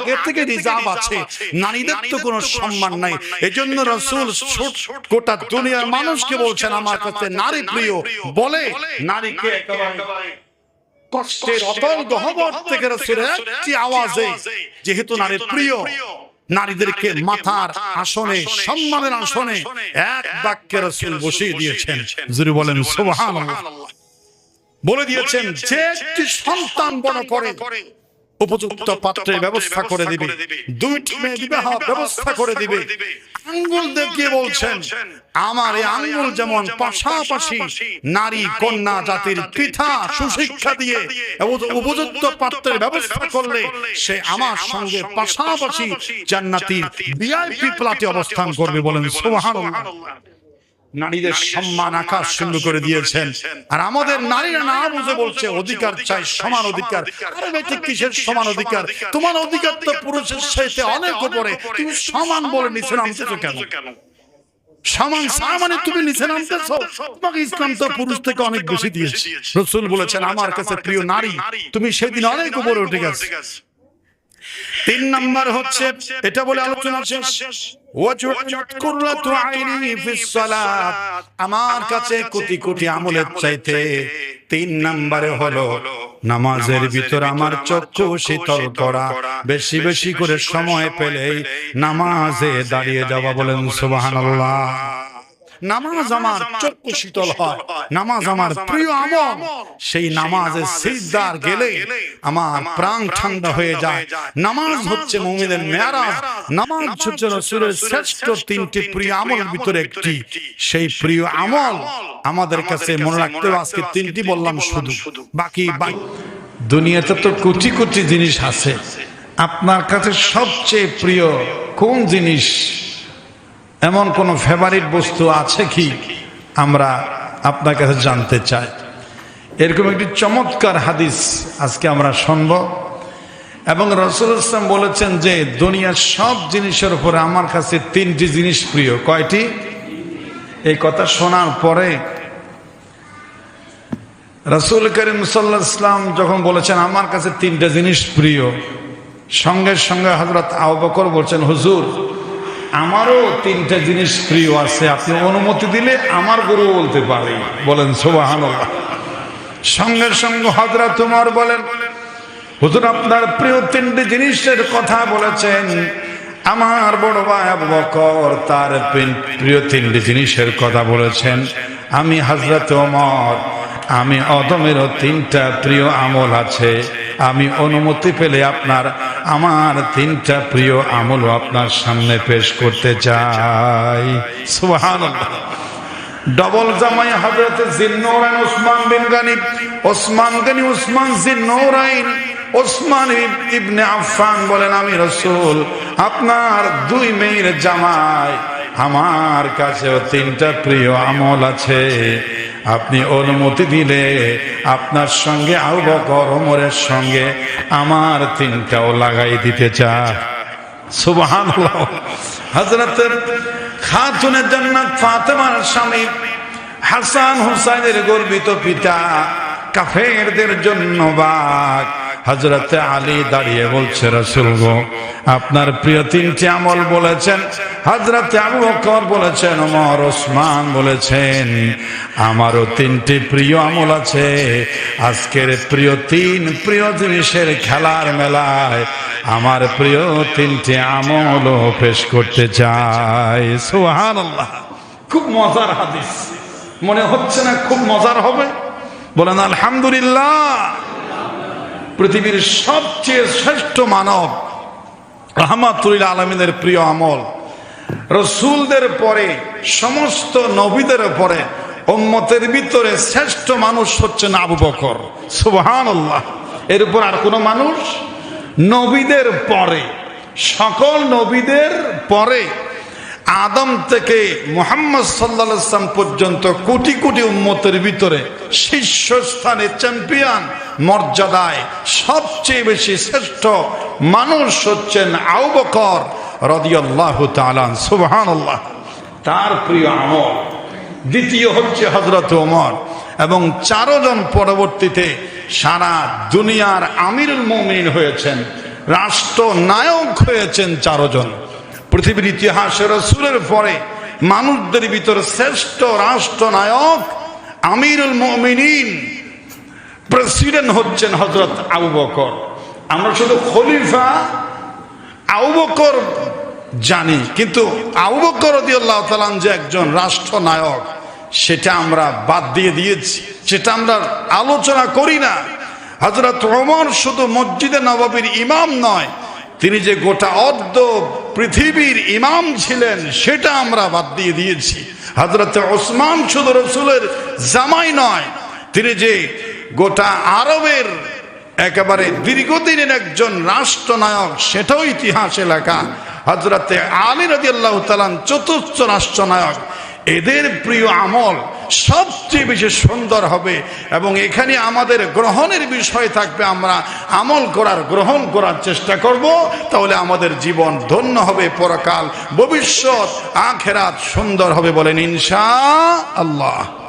আগে থেকে রিজার্ভ আছে। নারীদের তো কোনো সম্মান নাই। এজন্য রসুল গোটা দুনিয়ার মানুষকে বলছেন আমার কাছে নারী প্রিয়। বলে নারীকে একেবারে কষ্টের অতল গহবর থেকে রসুলের একটি আওয়াজে যেহেতু নারীর প্রিয় নারীদেরকে মাথার আসনে সম্মানের আসনে এক বাক্যে রসুল বসিয়ে দিয়েছেন। জুরি বলেন সুবহান বলে দিয়েছেন যে একটি সন্তান বড় করে। উপযুক্ত পাত্রের ব্যবস্থা করে দিবে। দুইটি মেয়ে বিবাহ ব্যবস্থা করে দিবে। আঙ্গুল দেখিয়ে বলছেন? আমার এই আঙ্গুল যেমন পাশাপাশি নারী কন্যা জাতির পিঠা সুশিক্ষা দিয়ে উপযুক্ত পাত্রের ব্যবস্থা করলে সে আমার সঙ্গে পাশাপাশি জান্নাতির ভিআইপি প্লাটে অবস্থান করবে বলেন। সুবহানাল্লাহ। নারীদের সম্মান আকাশ শূন্য করে দিয়েছেন। আর আমাদের নারীরা না বুঝে বলছে অধিকার চাই সমান অধিকার। আরে বেটি কিসের সমান অধিকার? তোমার অধিকার তো পুরুষের সাথে অনেক উপরে। তুমি সমান বলে নিচে নামতেছো কেন? সমান মানে তুমি নিচে নামতেছো? তোমাকে ইসলাম তো পুরুষ থেকে অনেক বেশি দিয়েছে। রসুল বলেছেন আমার কাছে প্রিয় নারী তুমি সেদিন অনেক উপরে উঠে গেছে। তিন নাম্বার হচ্ছে, এটা বলে আলোচনা শেষ। আমার কাছে কোটি কোটি আমলের চাইতে তিন নাম্বারে হলো নামাজের ভিতর আমার চক্ষু শীতল করা। বেশি বেশি করে সময় পেলেই নামাজে দাঁড়িয়ে যাওয়া বলেন সুবহানাল্লাহ। নামাজ আমার চক্ষু শীতল হয়। নামাজ আমার প্রিয় আমল। সেই নামাজে সিজদার গেলে আমার প্রাণ ঠান্ডা হয়ে যায়। নামাজ হচ্ছে মুমিনের মেয়ারাজ। নামাজ হচ্ছে রসুলের শ্রেষ্ঠ তিনটি প্রিয় আমলের ভিতরে একটি। সেই প্রিয় আমল। আমাদের কাছে মনে রাখতে হবে আজকে তিনটি বললাম শুধু। বাকি। বাকি। দুনিয়াতে তো কোটি কোটি জিনিস আছে। আপনার কাছে সবচেয়ে প্রিয় কোন জিনিস? এমন কোন ফেভারিট বস্তু আছে কি? আমরা আপনার কাছে জানতে চাই। এরকম একটি চমৎকার হাদিস আজকে আমরা শুনব। এবং রসুল ইসলাম বলেছেন যে, দুনিয়ার সব জিনিসের উপরে আমার কাছে তিনটি জিনিস প্রিয়। কয়টি? এই কথা শোনার পরে রসুল করিম সাল্লাহ ইসলাম যখন বলেছেন, আমার কাছে তিনটা জিনিস প্রিয়, সঙ্গে সঙ্গে হজরত আউ বকর বলছেন, হুজুর আমারও তিনটা জিনিস প্রিয় আছে। আপনি অনুমতি দিলে আমার গরু বলতে পারি। বলেন সোবাহান সঙ্গে সঙ্গে হজরা তোমার বলেন, হুজুর, আপনার প্রিয় তিনটি জিনিসের কথা বলেছেন। আমার বড় ভাই বকর, তার প্রিয় তিনটি জিনিসের কথা বলেছেন। আমি হজরত ওমর আমি অদমেরও তিনটা প্রিয় আমল আছে। আমি অনুমতি পেলে আপনার, আমার তিনটা প্রিয় আমল আপনার সামনে পেশ করতে চাই। সুহান ডবল জামাই হাজরতে জিন্নৌরাইন ওসমান বিন গানি, ওসমান গানি, ওসমান জিন্নৌরাইন ওসমান ইবনে আফফান বলেন, আমি রসুল, আপনার দুই মেয়ের জামাই, আমার কাছেও তিনটা প্রিয় আমল আছে। আপনি অনুমতি দিলে আপনার সঙ্গে আউ বকর, ওমরের সঙ্গে আমার তিনটাও লাগাই দিতে চা সুবহান হজরতের খাতুনের জন্য ফাতেমার স্বামী হাসান হুসাইনের গর্বিত পিতা কাফেরদের জন্য বাঘ হজরতে আলী দাঁড়িয়ে বলছে, রসুল গো, আপনার প্রিয় তিনটি আমল বলেছেন। হজরতে আবু বকর বলেছেন, ওমর, ওসমান বলেছেন, আমারও তিনটি প্রিয় আমল আছে। আজকের প্রিয় তিন প্রিয় জিনিসের খেলার মেলায় আমার প্রিয় তিনটি আমলও পেশ করতে চাই। সোহান খুব মজার হাদিস। মনে হচ্ছে না খুব মজার হবে? বলেন, আলহামদুলিল্লাহ। পৃথিবীর সবচেয়ে শ্রেষ্ঠ মানব রহমাতুল আলমিনের প্রিয় আমল। রসুলদের পরে, সমস্ত নবীদের পরে ওম্মতের ভিতরে শ্রেষ্ঠ মানুষ হচ্ছেন আবু বকর। সুবহান এর উপর আর কোনো মানুষ? নবীদের পরে, সকল নবীদের পরে, আদম থেকে মোহাম্মদ সাল্লাম পর্যন্ত কোটি কোটি উম্মতের ভিতরে শীর্ষস্থানে চ্যাম্পিয়ন মর্যাদায় সবচেয়ে বেশি শ্রেষ্ঠ মানুষ হচ্ছেন আউ বকর রদিয়াল্লাহ তালান সুবহান তার প্রিয় আমল দ্বিতীয় হচ্ছে হজরত ওমর এবং চারজন পরবর্তীতে সারা দুনিয়ার আমিরুল মমিন হয়েছেন রাষ্ট্র নায়ক হয়েছেন চারজন। পৃথিবীর ইতিহাসে রসুলের পরে মানুষদের ভিতরে শ্রেষ্ঠ রাষ্ট্রনায়ক আমিরুল মমিনিন প্রেসিডেন্ট হচ্ছেন হজরত আবু বকর। আমরা শুধু খলিফা, আবু বকর জানি, কিন্তু আবু বকর তাআলা যে একজন রাষ্ট্রনায়ক, সেটা আমরা বাদ দিয়ে দিয়েছি, সেটা আমরা আলোচনা করি না। হজরত ওমর শুধু মসজিদে নবাবির ইমাম নয়, তিনি যে গোটা অর্ধ পৃথিবীর ইমাম ছিলেন, সেটা আমরা বাদ দিয়ে দিয়েছি। হজরত ওসমান শুধু রসুলের জামাই নয়, তিনি যে গোটা আরবের একেবারে দীর্ঘদিনের একজন রাষ্ট্রনায়ক, সেটাও ইতিহাসে লেখা হজরতে আলী রাজি আল্লাহ তালান চতুর্থ রাষ্ট্রনায়ক। এদের প্রিয় আমল সবচেয়ে বেশি সুন্দর হবে এবং এখানে আমাদের গ্রহণের বিষয় থাকবে, আমরা আমল করার, গ্রহণ করার চেষ্টা করব, তাহলে আমাদের জীবন ধন্য হবে, পরকাল, ভবিষ্যৎ, আখেরাত সুন্দর হবে বলেন ইনশা আল্লাহ